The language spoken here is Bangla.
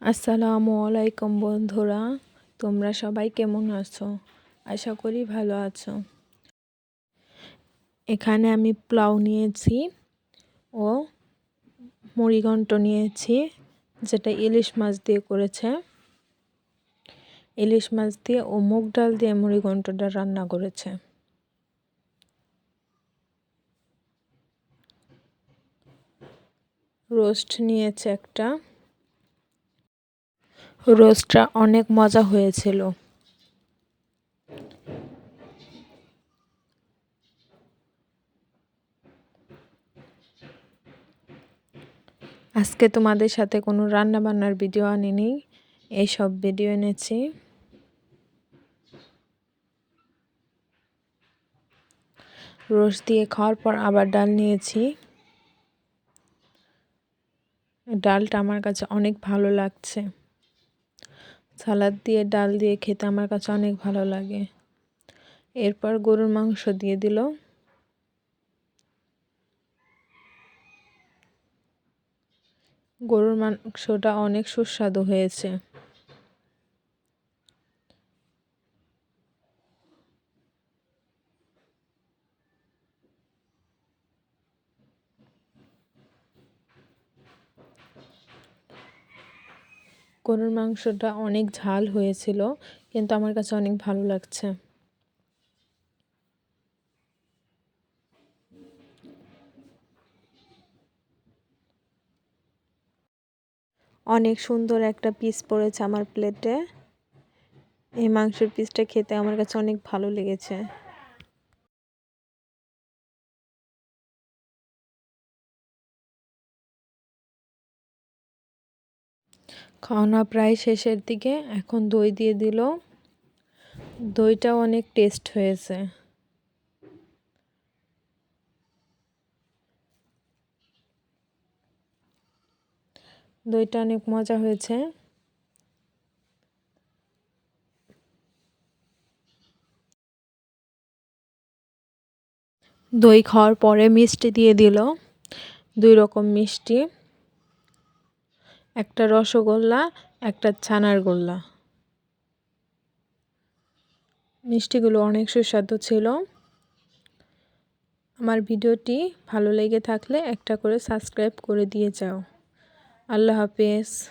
আসসালামু আলাইকুম বন্ধুরা, তোমরা সবাই কেমন আছো? আশা করি ভালো আছো। এখানে আমি প্লাউ নিয়েছি ও মুড়িঘণ্ট নিয়েছি, যেটা ইলিশ মাছ দিয়ে করেছে। ইলিশ মাছ দিয়ে ও মুগ ডাল দিয়ে মুড়িঘণ্টটা রান্না করেছে। রোস্ট নিয়েছে একটা। রোস্টটা অনেক মজা হয়েছিল। আজকে তোমাদের সাথে কোনো রান্না বান্নার ভিডিও আনিনি, এইসব ভিডিও এনেছি। রোস্ট দিয়ে খাওয়ার পর আবার ডাল নিয়েছি। ডালটা আমার কাছে অনেক ভালো লাগছে। সালাদ দিয়ে, ডাল দিয়ে খেতে আমার কাছে অনেক ভালো লাগে। এরপর গরুর মাংস দিয়ে দিল। গরুর মাংসটা অনেক সুস্বাদু হয়েছে। গরুর মাংসটা অনেক ঝাল হয়েছিল, কিন্তু আমার কাছে অনেক ভালো লাগছে। অনেক সুন্দর একটা পিস পড়েছে আমার প্লেটে এই মাংসের পিসটা খেতে আমার কাছে অনেক ভালো লেগেছে। খাওয়ানো প্রায় শেষের দিকে, এখন দই দিয়ে দিল। দইটাও অনেক টেস্ট হয়েছে। দইটা অনেক মজা হয়েছে। দই খাওয়ার পরে মিষ্টি দিয়ে দিল। দুই রকম মিষ্টি। একটা রসগোল্লা, একটা ছানার গোল্লা। মিষ্টিগুলো অনেক সুস্বাদু ছিল। আমার ভিডিওটি ভালো লেগে থাকলে একটা করে সাবস্ক্রাইব করে দিয়ে যাও। আল্লাহ হাফেজ।